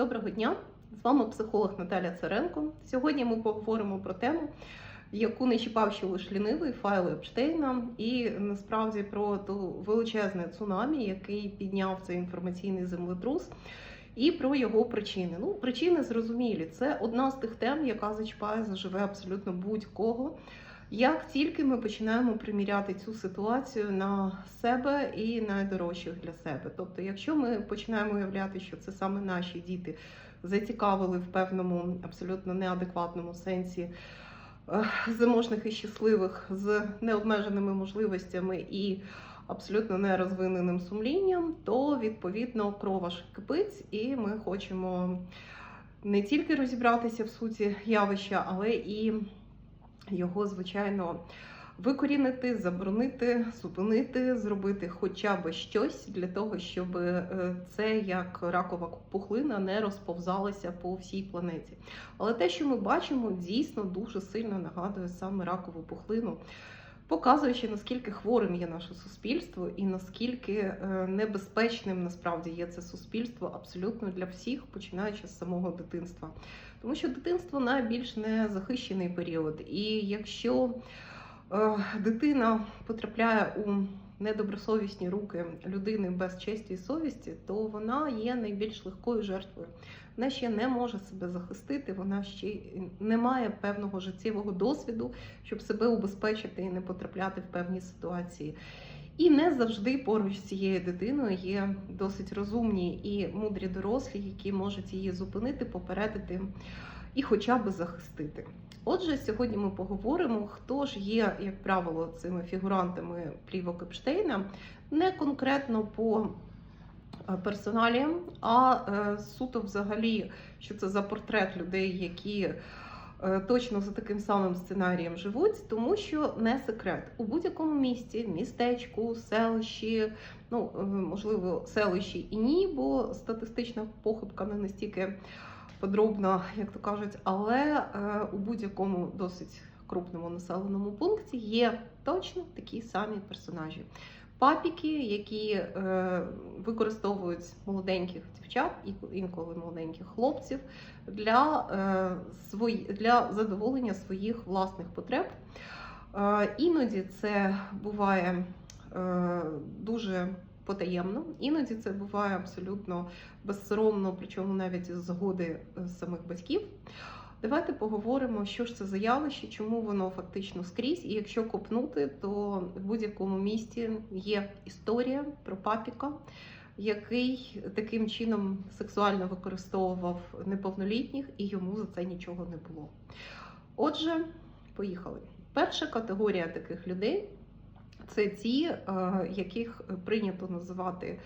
Доброго дня! З вами психолог Наталя Царенко. Сьогодні ми поговоримо про тему, яку не чіпав ще лише лінивий файли Епштейна, і насправді про ту величезне цунамі, який підняв цей інформаційний землетрус, і про його причини. Ну, причини зрозумілі. Це одна з тих тем, яка зачіпає заживе абсолютно будь-кого. Як тільки ми починаємо приміряти цю ситуацію на себе і найдорожчих для себе. Тобто, якщо ми починаємо уявляти, що це саме наші діти зацікавили в певному абсолютно неадекватному сенсі е, заможних і щасливих з необмеженими можливостями і абсолютно нерозвиненим сумлінням, то відповідно кров аж кипить, і ми хочемо не тільки розібратися в суті явища, але і його, звичайно, викорінити, заборонити, зупинити, зробити хоча б щось для того, щоб е, це як ракова пухлина не розповзалася по всій планеті. Але те, що ми бачимо, дійсно дуже сильно нагадує саме ракову пухлину. Показуючи, наскільки хворим є наше суспільство, і наскільки е, небезпечним насправді є це суспільство абсолютно для всіх, починаючи з самого дитинства. Тому що дитинство найбільш незахищений період. І якщо е, дитина потрапляє у недобросовісні руки людини без честі і совісті, то вона є найбільш легкою жертвою. Вона ще не може себе захистити, вона ще не має певного життєвого досвіду, щоб себе убезпечити і не потрапляти в певні ситуації. І не завжди поруч з цією дитиною є досить розумні і мудрі дорослі, які можуть її зупинити, попередити і хоча б захистити. Отже, сьогодні ми поговоримо, хто ж є, як правило, цими фігурантами плівок Епштейна, не конкретно по персоналіям, а е, суто взагалі, що це за портрет людей, які е, точно за таким самим сценарієм живуть, тому що не секрет у будь-якому місті, містечку, селищі, ну можливо, селищі і ні, бо статистична похибка не настільки подробно, як то кажуть, але е, у будь-якому досить крупному населеному пункті є точно такі самі персонажі. Папіки, які е, використовують молоденьких дівчат і інколи молоденьких хлопців для е, свої, для задоволення своїх власних потреб. Е, іноді це буває е, дуже потаємно. Іноді це буває абсолютно безсоромно, причому навіть з згоди самих батьків. Давайте поговоримо, що ж це за явище, чому воно фактично скрізь. І якщо копнути, то в будь-якому місті є історія про папіка, який таким чином сексуально використовував неповнолітніх, і йому за це нічого не було. Отже, поїхали. Перша категорія таких людей це ті, е, яких прийнято називати,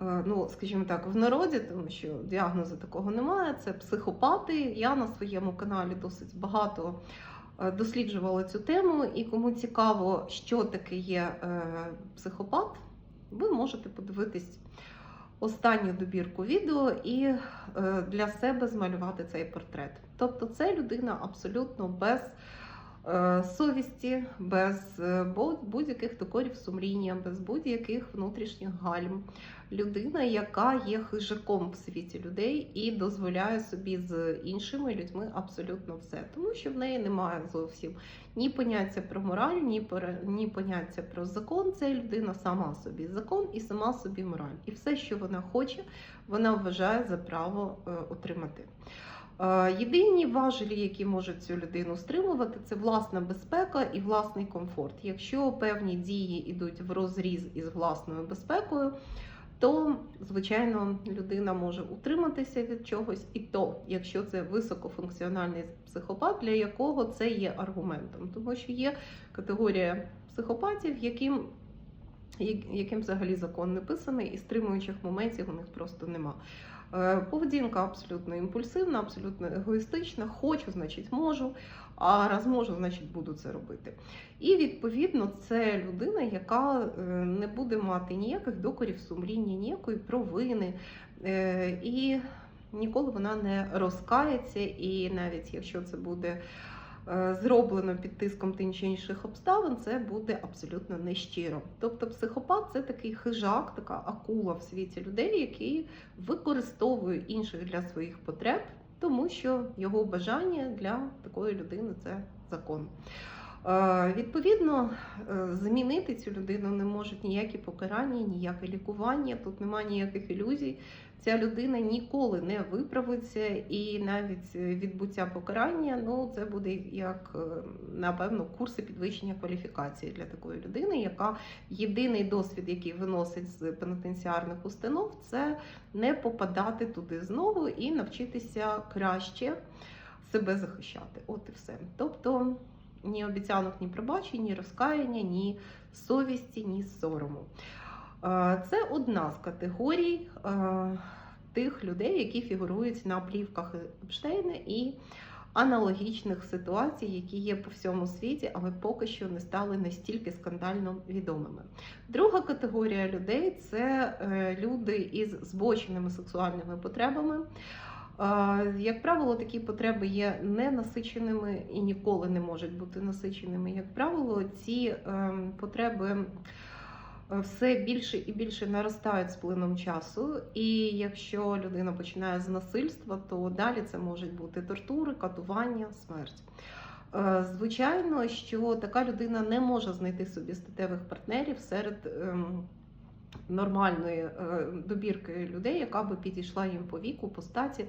ну, скажімо так, в народі, тому що діагнозу такого немає. Це психопати. Я на своєму каналі досить багато е, досліджувала цю тему, і кому цікаво, що таке є психопат, ви можете подивитись. Останню добірку відео і для себе змалювати цей портрет. Тобто, це людина абсолютно без Е, совісті, без е, будь-яких докорів сумління, без будь-яких внутрішніх гальм. Людина, яка є хижаком в світі людей і дозволяє собі з іншими людьми абсолютно все, тому що в неї немає зовсім ні поняття про мораль, ні ні поняття про закон. Це людина сама собі закон і сама собі мораль. І все, що вона хоче, вона вважає за право е, отримати. Єдині важелі, які можуть цю людину стримувати, це власна безпека і власний комфорт. Якщо певні дії йдуть в розріз із власною безпекою, то, звичайно, людина може утриматися від чогось, і то, якщо це високофункціональний психопат, для якого це є аргументом, тому що є категорія психопатів, яким яким взагалі закон не писаний, і стримуючих моментів у них просто нема. Е, поведінка абсолютно імпульсивна, абсолютно егоїстична. Хочу, значить, можу, а раз можу, значить буду це робити. І відповідно це людина, яка е, не буде мати ніяких докорів сумління, ніякої провини. Е, і ніколи вона не розкається, і навіть якщо це буде зроблено під тиском тим чи інших обставин, це буде абсолютно нещиро. Тобто, психопат це такий хижак, така акула в світі людей, який використовує інших для своїх потреб, тому що його бажання для такої людини це закон. Е, Відповідно, е, змінити цю людину не можуть ніякі покарання, ніяке лікування. Тут немає ніяких ілюзій. Ця людина ніколи не виправиться, і навіть е, відбуття покарання ну це буде як е, напевно курси підвищення кваліфікації для такої людини, яка єдиний досвід, який виносить з пенітенціарних установ, це не попадати туди знову і навчитися краще себе захищати. От і все. Тобто ні обіцянок, ні пробачень, ні розкаяння, ні совісті, ні сорому. Це одна з категорій тих людей, які фігурують на плівках Епштейна і аналогічних ситуацій, які є по всьому світі, але поки що не стали настільки скандально відомими. Друга категорія людей це е, люди із збоченими сексуальними потребами. Як правило, такі потреби є ненасиченими і ніколи не можуть бути насиченими. Як правило, ці ем, потреби все більше і більше наростають з плином часу. І якщо людина починає з насильства, то далі це можуть бути тортури, катування, смерть. Е, Звичайно, що така людина не може знайти собі статевих партнерів серед ем, нормальної е, добірки людей, яка би підійшла їм по віку, по статі.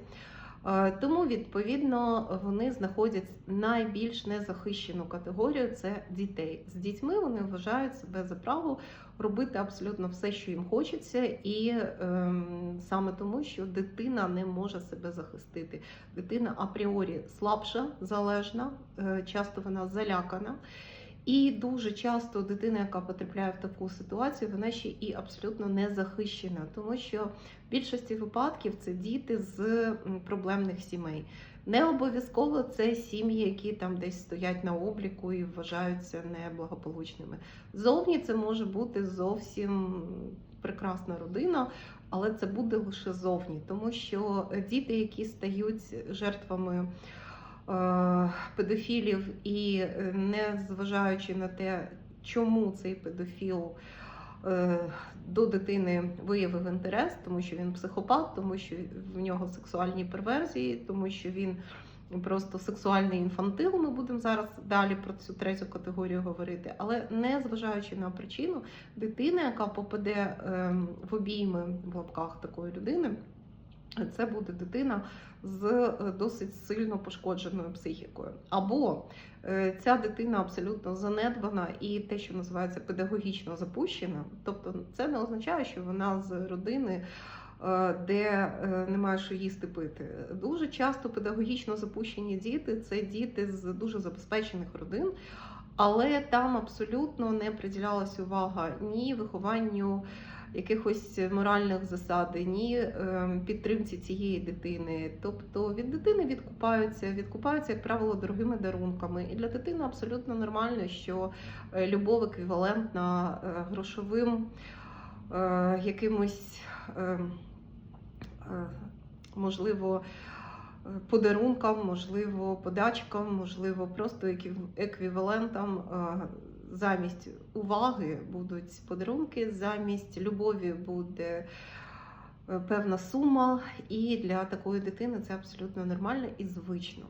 Е, Тому, відповідно, вони знаходять найбільш незахищену категорію це дітей. З дітьми вони вважають себе за право робити абсолютно все, що їм хочеться, і ем, саме тому, що дитина не може себе захистити. Дитина апріорі слабша, залежна, е, часто вона залякана. І дуже часто дитина, яка потрапляє в таку ситуацію, вона ще і абсолютно не захищена, тому що в більшості випадків це діти з проблемних сімей. Не обов'язково це сім'ї, які там десь стоять на обліку і вважаються неблагополучними. Зовні це може бути зовсім прекрасна родина, але це буде лише зовні, тому що діти, які стають жертвами е, педофілів і е, не зважаючи на те, чому цей педофіл до дитини виявив інтерес, тому що він психопат, тому що в нього сексуальні перверзії, тому що він просто сексуальний інфантил. Ми будемо зараз далі про цю третю категорію говорити. Але не зважаючи на причину, дитина, яка попаде ем, в обійми в лапках такої людини. Це буде дитина з е, досить сильно пошкодженою психікою. Або е, ця дитина абсолютно занедбана і те, що називається педагогічно запущена. Тобто, це не означає, що вона з родини, е, де немає що їсти пити. Дуже часто педагогічно запущені діти це діти з дуже забезпечених родин. Але там абсолютно не приділялася увага ні вихованню якихось моральних засад, ні е, підтримці цієї дитини. Тобто від дитини відкупаються, відкупаються, як правило, дорогими дарунками. І для дитини абсолютно нормально, що е, любов еквівалентна е, грошовим е, якимось, можливо, подарункам, можливо, подачкам, можливо, просто еквівалентам. Замість уваги будуть подарунки, замість любові буде е, певна сума, і для такої дитини це абсолютно нормально і звично.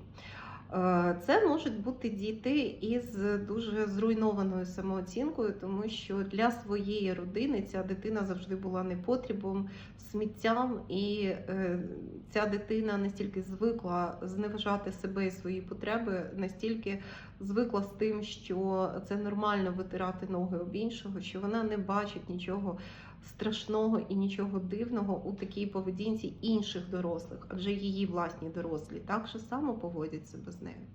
Е, Це можуть бути діти із дуже зруйнованою самооцінкою, тому що для своєї родини ця дитина завжди була непотрібом, сміттям, і е, ця дитина настільки звикла зневажати себе і свої потреби, настільки звикла з тим, що це нормально витирати ноги об іншого, що вона не бачить нічого страшного і нічого дивного у такій поведінці інших дорослих, адже її власні дорослі так же само поводять себе з нею.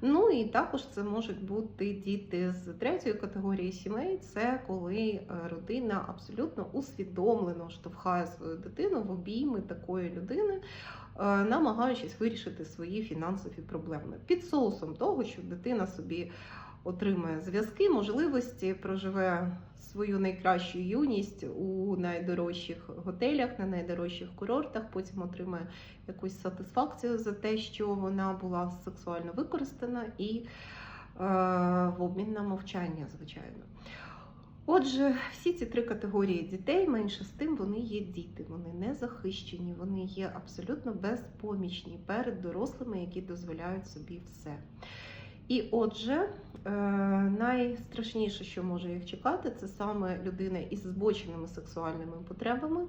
Ну і також це можуть бути діти з третьої категорії сімей. Це коли е, родина абсолютно усвідомлено штовхає свою дитину в обійми такої людини, е, намагаючись вирішити свої фінансові проблеми під соусом того, що дитина собі отримає зв'язки, можливості, проживе свою найкращу юність у найдорожчих готелях, на найдорожчих курортах, потім отримає якусь сатисфакцію за те, що вона була сексуально використана, і е, в обмін на мовчання, звичайно. Отже, всі ці три категорії дітей, менше з тим, вони є діти, вони не захищені, вони є абсолютно безпомічні перед дорослими, які дозволяють собі все. І отже, е, найстрашніше, що може їх чекати, це саме людина із збоченими сексуальними потребами,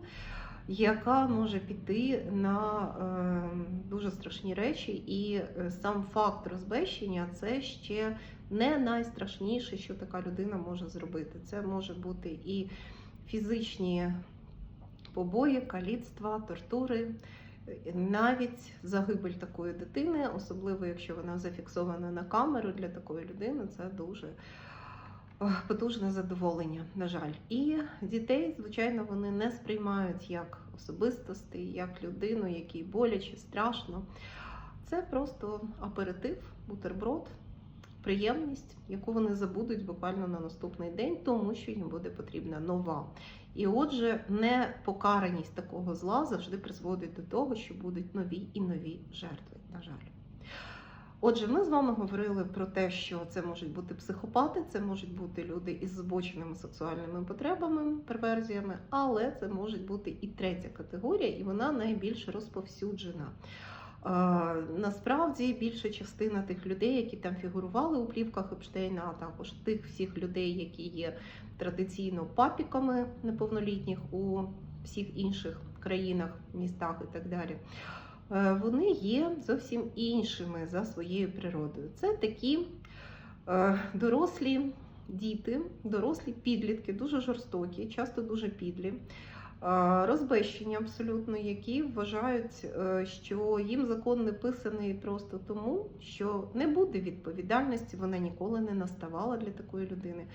яка може піти на е, дуже страшні речі, і е, сам факт розбещення це ще не найстрашніше, що така людина може зробити. Це може бути і фізичні побої, каліцтва, тортури, навіть загибель такої дитини, особливо якщо вона зафіксована на камеру для такої людини, це дуже е, потужне задоволення, на жаль. І дітей, звичайно, вони не сприймають як особистості, як людину, якій боляче, страшно. Це просто аперитив, бутерброд, приємність, яку вони забудуть буквально на наступний день, тому що їм буде потрібна нова. І отже, непокараність такого зла завжди призводить до того, що будуть нові і нові жертви, на жаль. Отже, ми з вами говорили про те, що це можуть бути психопати, це можуть бути люди із збоченими сексуальними потребами, перверзіями, але це може бути і третя категорія, і вона найбільш розповсюджена. Насправді більша частина тих людей, які там фігурували у плівках Епштейна, а також тих всіх людей, які є традиційно папіками неповнолітніх у всіх інших країнах, містах і так далі. е, Вони є зовсім іншими за своєю природою. Це такі е, дорослі діти, дорослі підлітки, дуже жорстокі, часто дуже підлі, розбещені абсолютно, які вважають, е, що їм закон не писаний просто тому, що не буде відповідальності, вона ніколи не наставала для такої людини.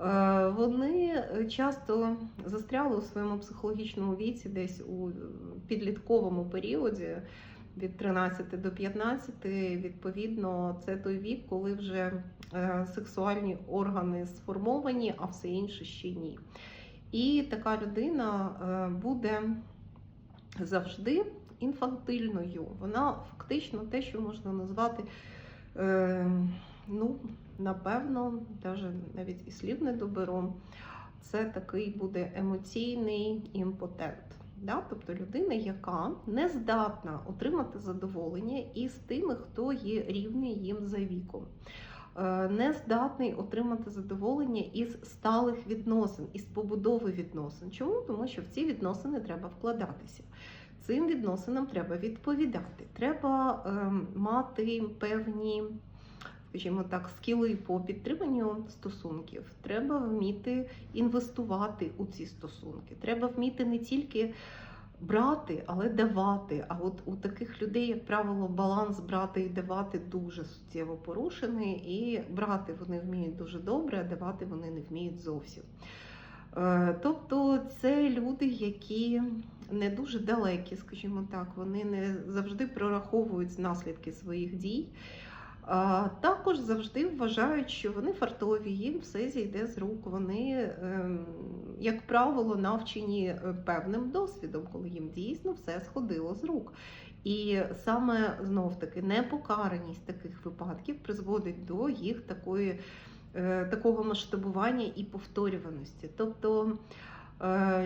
Е, Вони часто застряли у своєму психологічному віці, десь у підлітковому періоді від 13 до 15, відповідно, це той вік, коли вже е, сексуальні органи сформовані, а все інше ще ні. І така людина е, буде завжди інфантильною. Вона фактично те, що можна назвати, е, ну, напевно, навіть і слів не доберу, це такий буде емоційний імпотент. Да? Тобто людина, яка не здатна отримати задоволення із тими, хто є рівний їм за віком. Е, Не здатний отримати задоволення із сталих відносин, із побудови відносин. Чому? Тому що в ці відносини треба вкладатися. Цим відносинам треба відповідати. Треба ем, мати певні, скажімо так, скіли по підтриманню стосунків. Треба вміти інвестувати у ці стосунки. Треба вміти не тільки брати, але давати. А от у таких людей, як правило, баланс брати і давати дуже суттєво порушений, і брати вони вміють дуже добре, а давати вони не вміють зовсім. Е, Тобто це люди, які не дуже далекі, скажімо так, вони не завжди прораховують наслідки своїх дій. Також завжди вважають, що вони фартові, їм все зійде з рук. Вони, ем, як правило, навчені е, певним досвідом, коли їм дійсно все сходило з рук. І саме знов таки непокараність таких випадків призводить до їх такої, е, такого масштабування і повторюваності. Тобто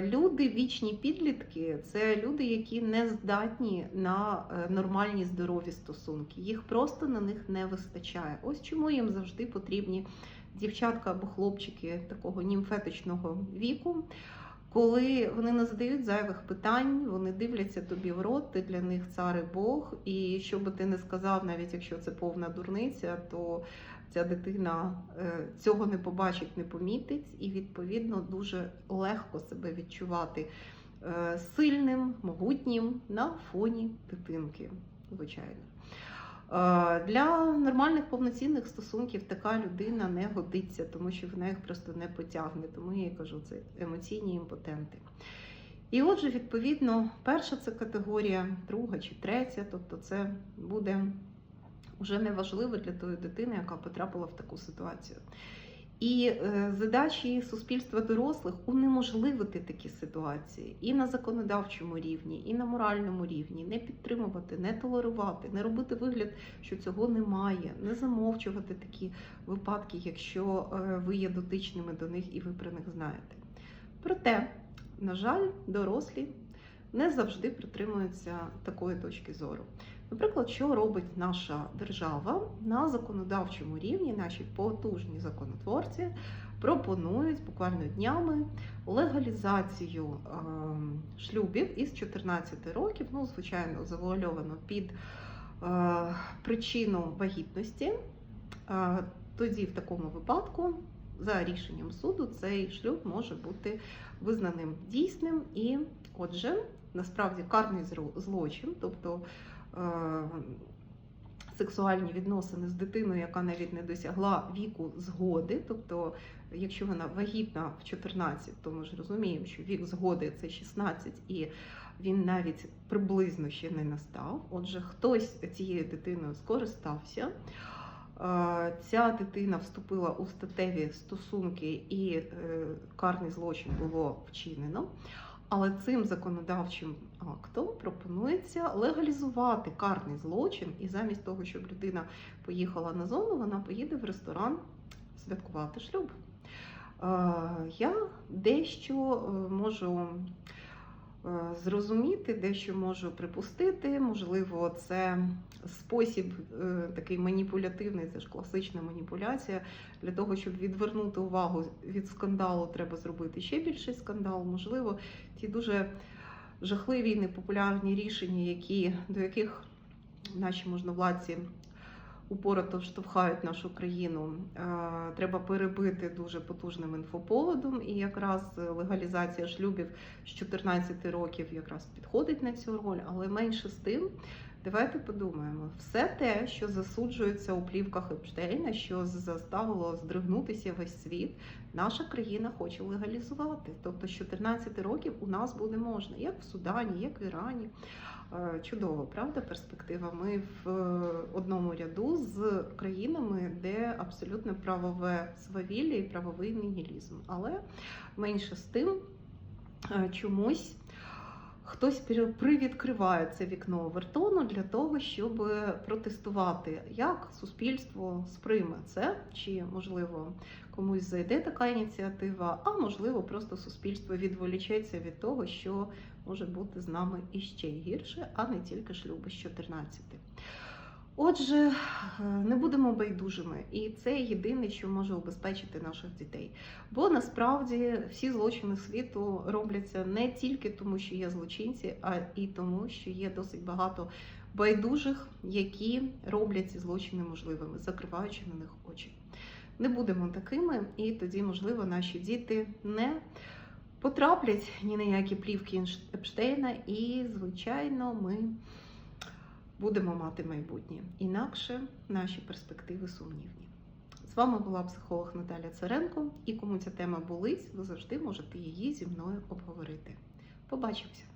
Люди, вічні підлітки, це люди, які не здатні на е, нормальні здорові стосунки. Їх просто на них не вистачає. Ось чому їм завжди потрібні дівчатка або хлопчики такого німфетичного віку. Коли вони не задають зайвих питань, вони дивляться тобі в рот, ти для них цар і Бог. І що би ти не сказав, навіть якщо це повна дурниця, то ця дитина е, цього не побачить, не помітить, і відповідно дуже легко себе відчувати е, сильним, могутнім на фоні дитинки, звичайно. Е, Для нормальних повноцінних стосунків така людина не годиться, тому що вона їх просто не потягне. Тому я кажу, це емоційні імпотенти. І отже, відповідно, перша це категорія, друга чи третя, тобто це буде вже не важливе для тої дитини, яка потрапила в таку ситуацію. І е, задачі суспільства дорослих унеможливити такі ситуації і на законодавчому рівні, і на моральному рівні, не підтримувати, не толерувати, не робити вигляд, що цього немає, не замовчувати такі випадки, якщо е, ви є дотичними до них і ви про них знаєте. Проте, на жаль, дорослі не завжди притримуються такої точки зору. Наприклад, що робить наша держава на законодавчому рівні, наші потужні законотворці пропонують буквально днями легалізацію е, шлюбів із 14 років, ну, звичайно, завуальовано під е, причину вагітності. Е, тоді, в такому випадку, за рішенням суду, цей шлюб може бути визнаним дійсним і, отже, насправді карний злочин, тобто сексуальні відносини з дитиною, яка навіть не досягла віку згоди. Тобто, якщо вона вагітна в 14, то ми ж розуміємо, що вік згоди це 16 і він навіть приблизно ще не настав. Отже, хтось цією дитиною скористався. Е, Ця дитина вступила у статеві стосунки і е, карний злочин було вчинено. Але цим законодавчим актом пропонується легалізувати карний злочин, і замість того, щоб людина поїхала на зону, вона поїде в ресторан святкувати шлюб. Е, Я дещо е, можу е, зрозуміти, дещо можу припустити. Можливо, це спосіб е, такий маніпулятивний, це ж класична маніпуляція. Для того, щоб відвернути увагу від скандалу, треба зробити ще більший скандал. Можливо, ті дуже жахливі і непопулярні рішення, які, до яких наші можновладці упорото штовхають нашу країну, е, треба перебити дуже потужним інфоповодом. І якраз легалізація шлюбів з 14 років якраз підходить на цю роль, але менше з тим. Давайте подумаємо, все те, що засуджується у плівках Епштейна, що заставило здригнутися весь світ, наша країна хоче легалізувати. Тобто з 14 років у нас буде можна, як в Судані, як в Ірані. Е, Чудово, правда, перспектива. Ми в е, одному ряду з країнами, де абсолютно правове свавілля і правовий нігілізм. Але менше з тим е, чомусь. Хтось привідкриває це вікно Овертону для того, щоб протестувати, як суспільство сприйме це, чи можливо комусь зайде така ініціатива, а можливо, просто суспільство відволічеться від того, що може бути з нами іще гірше, а не тільки шлюби з 14. Отже, е, не будемо байдужими, і це єдине, що може убезпечити наших дітей. Бо насправді всі злочини світу робляться не тільки тому, що є злочинці, а і тому, що є досить багато байдужих, які роблять ці злочини можливими, закриваючи на них очі. Не будемо такими, і тоді, можливо, наші діти не потраплять ні на які плівки Епштейна, і, звичайно, ми будемо мати майбутнє. Інакше наші перспективи сумнівні. З вами була психолог Наталя Царенко, і кому ця тема болить, ви завжди можете її зі мною обговорити. Побачимося!